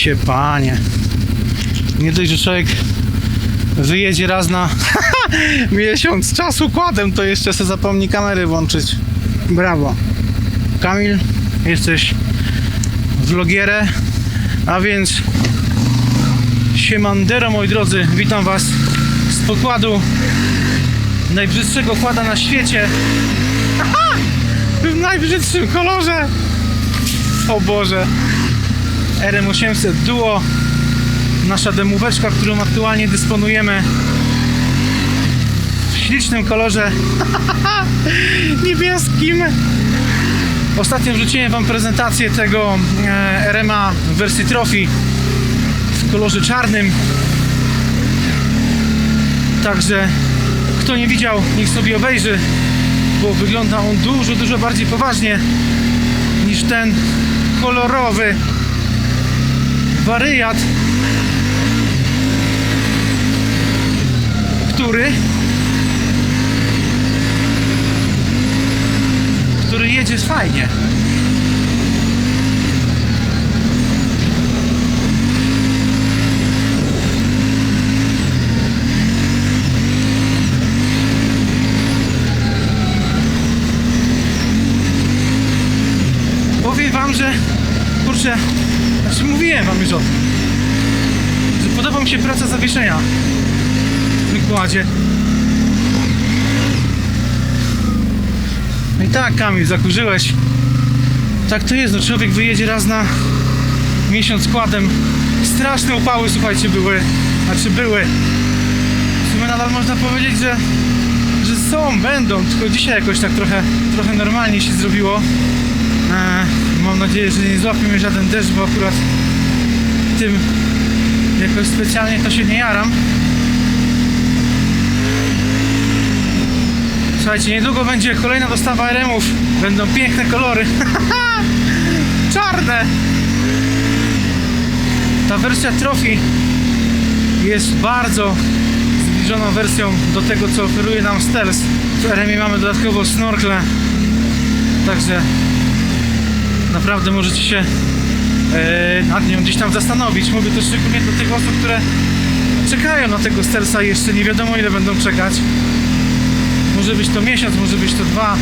Ocie panie. Nie dość, że człowiek wyjedzie raz na miesiąc czasu kładem, to jeszcze se zapomni kamery włączyć. Brawo. Kamil, jesteś vlogierę, a więc siemandero moi drodzy, witam was z pokładu najbrzydszego kłada na świecie w najbrzydszym kolorze o Boże RM800 Duo. Nasza demóweczka, którą aktualnie dysponujemy w ślicznym kolorze. Niebieskim. Ostatnio wrzuciłem wam prezentację tego e, RMA wersji Trophy w kolorze czarnym. Także kto nie widział niech sobie obejrzy bo wygląda on dużo, dużo bardziej poważnie niż ten kolorowy wariat, który który jedzie fajnie. Powiem wam, że kurczę, mówiłem wam już o tym, że podoba mi się praca zawieszenia w wykładzie. No i tak Kamil, zakurzyłeś. Tak to jest, no człowiek wyjedzie raz na miesiąc składem. Straszne upały, słuchajcie, były. Znaczy były. W sumie nadal można powiedzieć, że, że są, będą, tylko dzisiaj jakoś tak trochę, trochę normalnie się zrobiło. Mam nadzieję, że nie złapie mnie żaden deszcz, bo akurat tym jakoś specjalnie to się nie jaram. Słuchajcie, niedługo będzie kolejna dostawa RM-ów. Będą piękne kolory. Czarne! Ta wersja Trophy jest bardzo zbliżoną wersją do tego, co oferuje nam Stealth. W RM mamy dodatkowo snorkle. Także naprawdę możecie się e, nad nią gdzieś tam zastanowić. Mówię to szczególnie do tych osób, które czekają na tego i jeszcze nie wiadomo ile będą czekać. Może być to miesiąc, może być to dwa,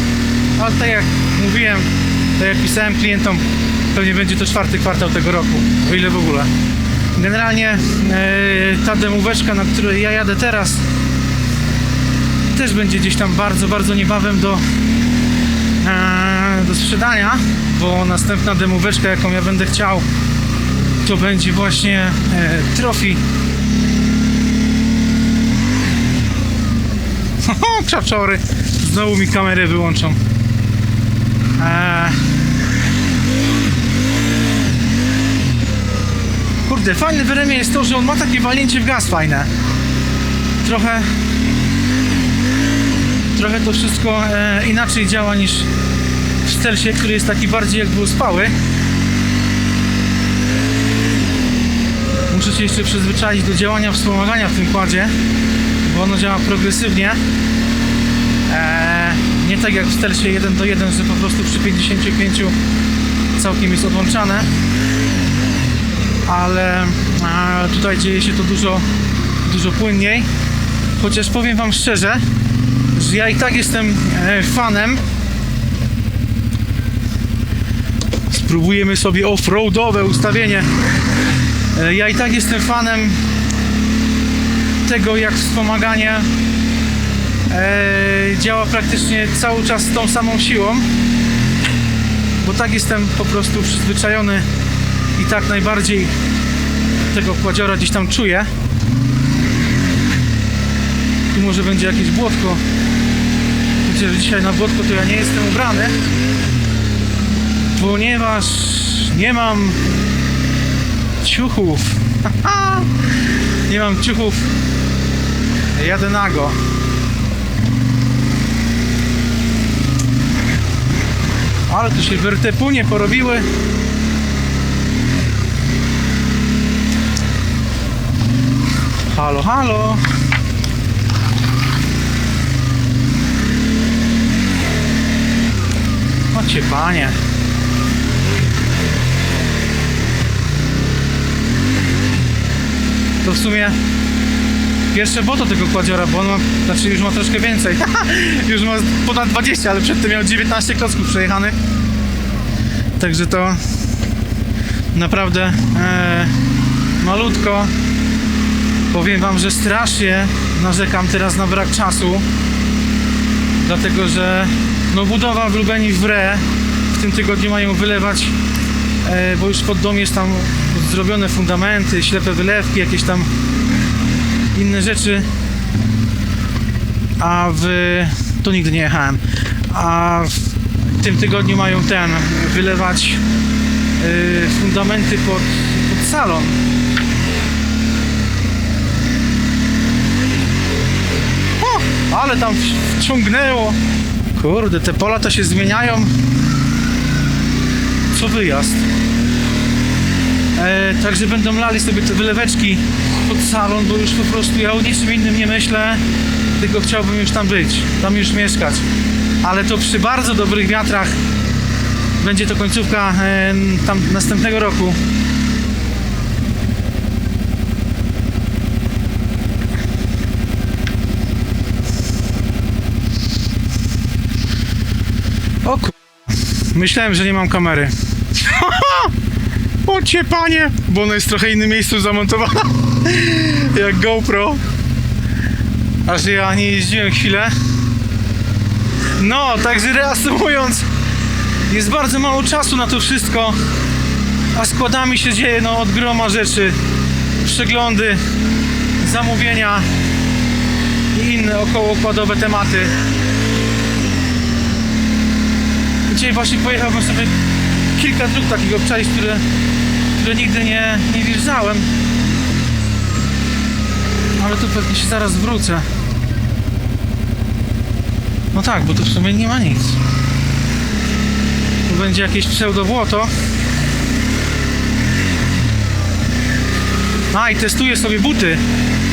ale tak jak mówiłem, tak jak pisałem klientom, pewnie będzie to czwarty kwartał tego roku, o ile w ogóle. Generalnie e, ta demóweczka, na której ja jadę teraz, też będzie gdzieś tam bardzo, bardzo niebawem do, e, do sprzedania, bo następna demóweczka, jaką ja będę chciał, to będzie właśnie e, Trophy O, krzaczory. Znowu mi kamerę wyłączą. Eee. Kurde, fajne w jest to, że on ma takie walnięcie w gaz fajne. Trochę... Trochę to wszystko e, inaczej działa niż w Stelsie, który jest taki bardziej jakby uspały. Muszę się jeszcze przyzwyczaić do działania wspomagania w tym kładzie bo ono działa progresywnie. Eee, nie tak jak w Stelsie 1 do 1, że po prostu przy 55 całkiem jest odłączane. Ale e, tutaj dzieje się to dużo, dużo płynniej. Chociaż powiem Wam szczerze, że ja i tak jestem e, fanem. Spróbujemy sobie off-roadowe ustawienie. E, ja i tak jestem fanem tego, jak wspomaganie e, działa praktycznie cały czas z tą samą siłą, bo tak jestem po prostu przyzwyczajony i tak najbardziej tego kładziora gdzieś tam czuję. Tu może będzie jakieś błotko, chociaż dzisiaj na błotko to ja nie jestem ubrany, ponieważ nie mam ciuchów. nie mam ciuchów Jadę nago. Ale tu się wertepunie porobiły. Halo, halo. Ocie panie. To w sumie pierwsze boto tego kładziora, bo on ma, znaczy już ma troszkę więcej. już ma ponad 20, ale przedtem miał 19 klocków przejechanych. Także to naprawdę e, malutko. Powiem wam, że strasznie narzekam teraz na brak czasu. Dlatego, że no budowa w Lubeni w Re w tym tygodniu mają wylewać, e, bo już pod dom jest tam zrobione fundamenty, ślepe wylewki, jakieś tam inne rzeczy. A w... to nigdy nie jechałem. A w tym tygodniu mają ten, wylewać e, fundamenty pod, pod salon. Ale tam wciągnęło. Kurde, te pola to się zmieniają. Co wyjazd. E, także będą lali sobie te wyleweczki pod salon, bo już po prostu ja o niczym innym nie myślę, tylko chciałbym już tam być, tam już mieszkać. Ale to przy bardzo dobrych wiatrach będzie to końcówka e, tam następnego roku. Myślałem, że nie mam kamery. o panie! Bo ona jest w trochę innym miejscu zamontowana. Jak GoPro. Aż ja nie jeździłem chwilę. No, także reasumując, jest bardzo mało czasu na to wszystko. A składami się dzieje no, od groma rzeczy. Przeglądy, zamówienia i inne okołokładowe tematy. Dzisiaj właśnie pojechałbym sobie kilka dróg takich obczaić, które, które nigdy nie, nie wjeżdżałem. Ale to pewnie się zaraz wrócę. No tak, bo tu w sumie nie ma nic. Tu będzie jakieś pseudobłoto. A i testuję sobie buty.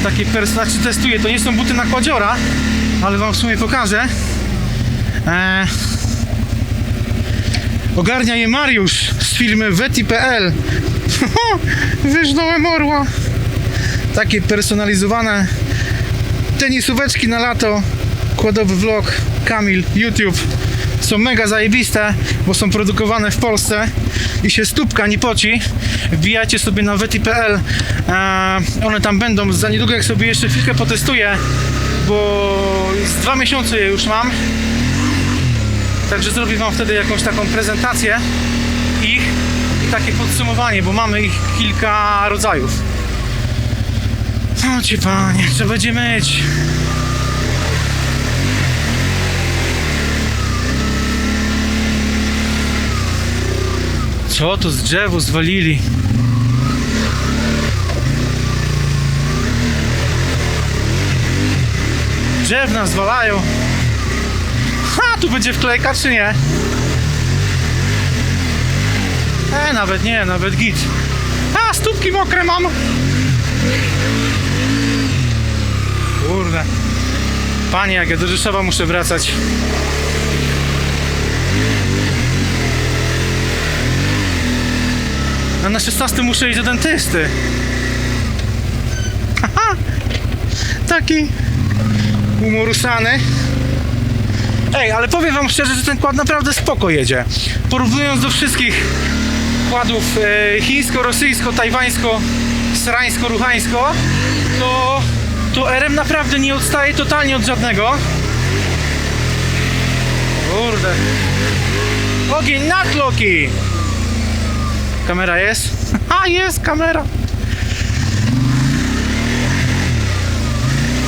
Takie pers- znaczy testuję, to nie są buty na kładziora, ale wam w sumie pokażę. Eee, Ogarnia je Mariusz z firmy Veti.pl. Wyżnąłem orła. Takie personalizowane tenisóweczki na lato. Kładowy vlog, Kamil, YouTube. Są mega zajebiste, bo są produkowane w Polsce i się stópka nie poci. Wbijajcie sobie na veti.pl. Eee, one tam będą za niedługo, jak sobie jeszcze chwilkę potestuję, bo z dwa miesiące je już mam. Także zrobię Wam wtedy jakąś taką prezentację ich i takie podsumowanie, bo mamy ich kilka rodzajów. O Cię Panie, trzeba. Co to z drzewu zwalili? Drzewna zwalają. Tu będzie wklejka czy nie? E, nawet nie, nawet git. A, stópki mokre mam. Kurde. Panie, jak ja do Rzeszowa muszę wracać. A na 16 muszę iść do dentysty. Haha. Taki umorusany. Ej, ale powiem wam szczerze, że ten kład naprawdę spoko jedzie. Porównując do wszystkich kładów e, chińsko, rosyjsko, tajwańsko, srańsko, ruchańsko, to, to RM naprawdę nie odstaje totalnie od żadnego. Kurde. Ogień na kloki! Kamera jest? A, jest kamera!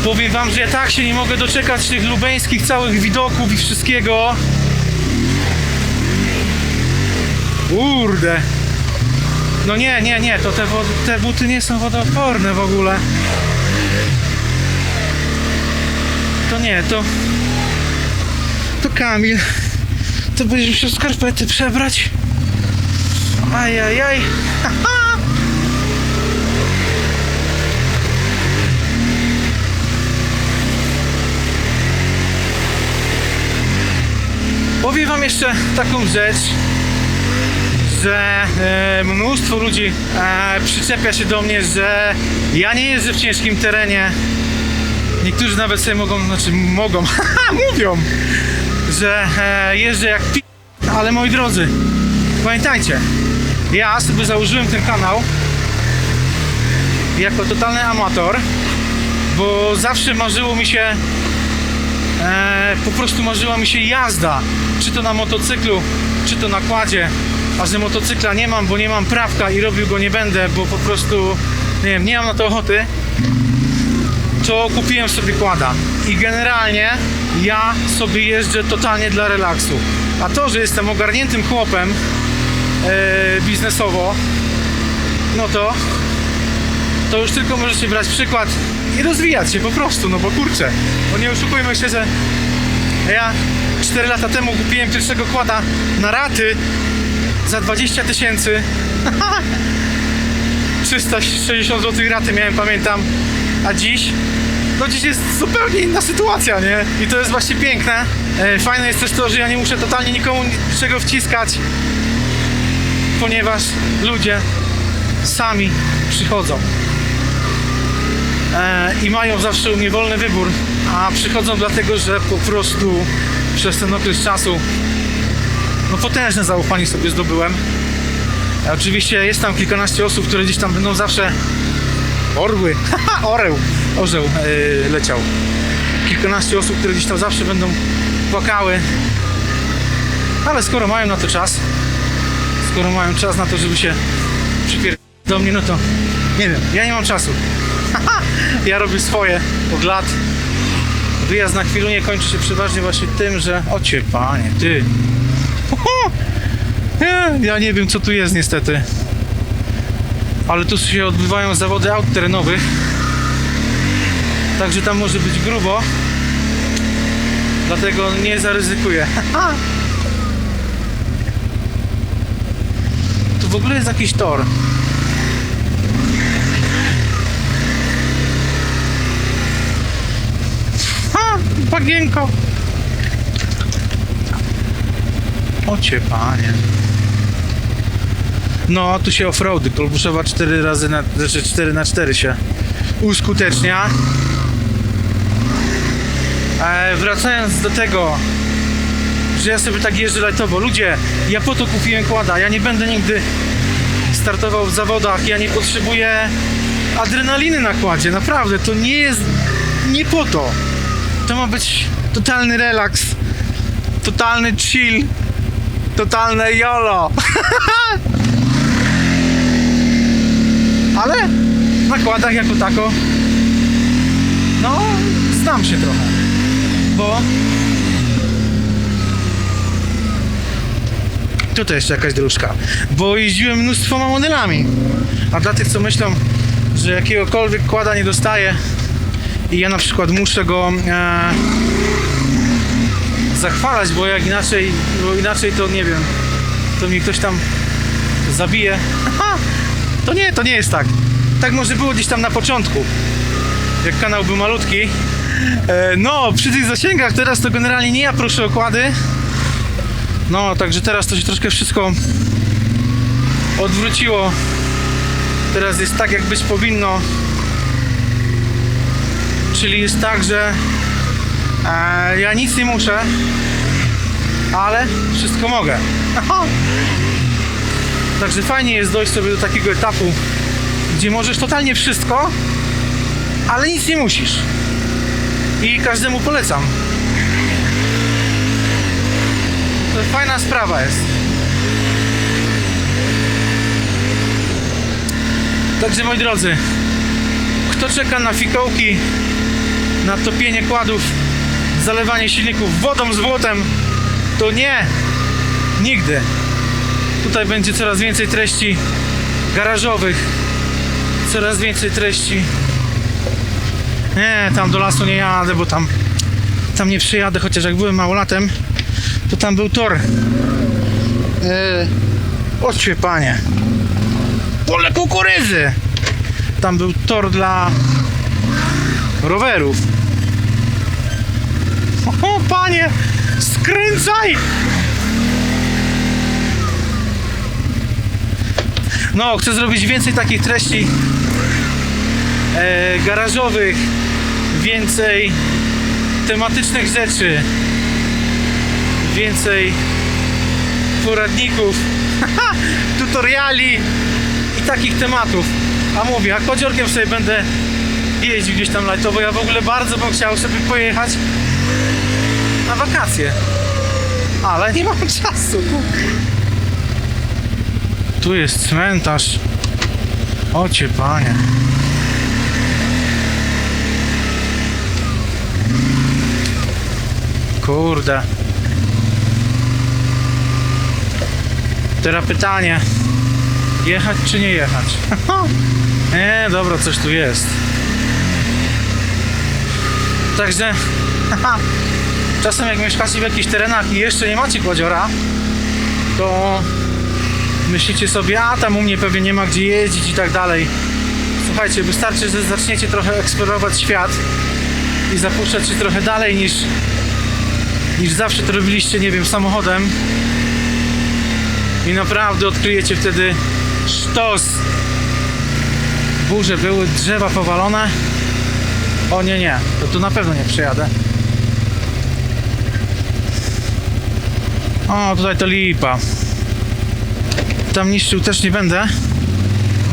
Powiem wam, że ja tak się nie mogę doczekać tych lubeńskich całych widoków i wszystkiego. Kurde. No nie, nie, nie, to te, te buty nie są wodoodporne w ogóle. To nie, to... To Kamil. To będziesz musiał skarpety przebrać. Ajajaj. Haha. Powiem wam jeszcze taką rzecz, że e, mnóstwo ludzi e, przyczepia się do mnie, że ja nie jeżdżę w ciężkim terenie. Niektórzy nawet sobie mogą, znaczy mogą, mówią, że e, jeżdżę jak pi... Ale moi drodzy, pamiętajcie, ja sobie założyłem ten kanał jako totalny amator, bo zawsze marzyło mi się e, po prostu marzyła mi się jazda, czy to na motocyklu, czy to na kładzie, a że motocykla nie mam, bo nie mam prawka i robił go nie będę, bo po prostu nie wiem, nie mam na to ochoty, to kupiłem sobie kłada. I generalnie ja sobie jeżdżę totalnie dla relaksu. A to, że jestem ogarniętym chłopem e, biznesowo, no to to już tylko możecie brać przykład i rozwijać się po prostu, no bo kurczę, bo nie oszukujmy się, że ja 4 lata temu kupiłem pierwszego kłada na raty za 20 tysięcy 360 zł raty miałem, pamiętam, a dziś no dziś jest zupełnie inna sytuacja, nie? I to jest właśnie piękne. E, Fajne jest też to, że ja nie muszę totalnie nikomu niczego wciskać, ponieważ ludzie sami przychodzą i mają zawsze u mnie wolny wybór, a przychodzą dlatego, że po prostu przez ten okres czasu no potężne zaufanie sobie zdobyłem. E, oczywiście jest tam kilkanaście osób, które gdzieś tam będą zawsze orły, oreł, orzeł e, leciał. Kilkanaście osób, które gdzieś tam zawsze będą płakały, ale skoro mają na to czas, skoro mają czas na to, żeby się przypier... do mnie, no to nie wiem, ja nie mam czasu. ja robię swoje od lat. Wyjazd na chwilę kończy się przeważnie właśnie tym, że o cię panie, ty. Ja nie wiem co tu jest niestety. Ale tu się odbywają zawody aut terenowych. Także tam może być grubo. Dlatego nie zaryzykuję. Tu w ogóle jest jakiś tor. Bagienko! Ocie panie. No, tu się offroady. Kolbuszowa 4 razy na, znaczy 4 na 4 się uskutecznia. E, wracając do tego, że ja sobie tak jeżdżę lightowo. Ludzie, ja po to kupiłem kłada. Ja nie będę nigdy startował w zawodach. Ja nie potrzebuję adrenaliny na kładzie. Naprawdę, to nie jest nie po to. To ma być totalny relaks, totalny chill, totalne YOLO. Ale na kładach jako tako, no, znam się trochę, bo tutaj jeszcze jakaś dróżka, bo jeździłem mnóstwoma modelami, a dla tych, co myślą, że jakiegokolwiek kłada nie dostaję i ja na przykład muszę go e, zachwalać, bo jak inaczej, bo inaczej to nie wiem, to mnie ktoś tam zabije. Aha, to nie, to nie jest tak. Tak może było gdzieś tam na początku, jak kanał był malutki. E, no, przy tych zasięgach teraz to generalnie nie ja proszę okłady. No, także teraz to się troszkę wszystko odwróciło. Teraz jest tak, jak być powinno. Czyli jest tak, że e, ja nic nie muszę, ale wszystko mogę. Także fajnie jest dojść sobie do takiego etapu, gdzie możesz totalnie wszystko, ale nic nie musisz. I każdemu polecam. To fajna sprawa jest. Także moi drodzy, kto czeka na fikołki, na topienie kładów, zalewanie silników wodą z błotem, to nie, nigdy. Tutaj będzie coraz więcej treści garażowych, coraz więcej treści. Nie, tam do lasu nie jadę, bo tam, tam nie przyjadę, chociaż jak byłem małolatem, to tam był tor. Yy, panie. Pole kukurydzy. Tam był tor dla rowerów. O panie, skręcaj! No, chcę zrobić więcej takich treści e, garażowych, więcej tematycznych rzeczy, więcej poradników, tutoriali i takich tematów. A mówię, a kodziorkiem sobie będę jeździł gdzieś tam lajtowo. Ja w ogóle bardzo bym chciał sobie pojechać na wakacje. Ale nie mam czasu. Tu jest cmentarz. Ocie panie. Kurde. Teraz pytanie. Jechać czy nie jechać? nie, dobra, coś tu jest. Także czasem jak mieszkacie w jakichś terenach i jeszcze nie macie kładziora, to myślicie sobie, a tam u mnie pewnie nie ma gdzie jeździć i tak dalej. Słuchajcie, wystarczy, że zaczniecie trochę eksplorować świat i zapuszczać się trochę dalej niż, niż zawsze to robiliście, nie wiem, samochodem. I naprawdę odkryjecie wtedy sztos. Burze były, drzewa powalone. O nie, nie, to tu na pewno nie przyjadę. O, tutaj to lipa. Tam niszczył też nie będę,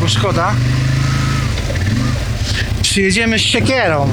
bo szkoda. Przyjedziemy z siekierą.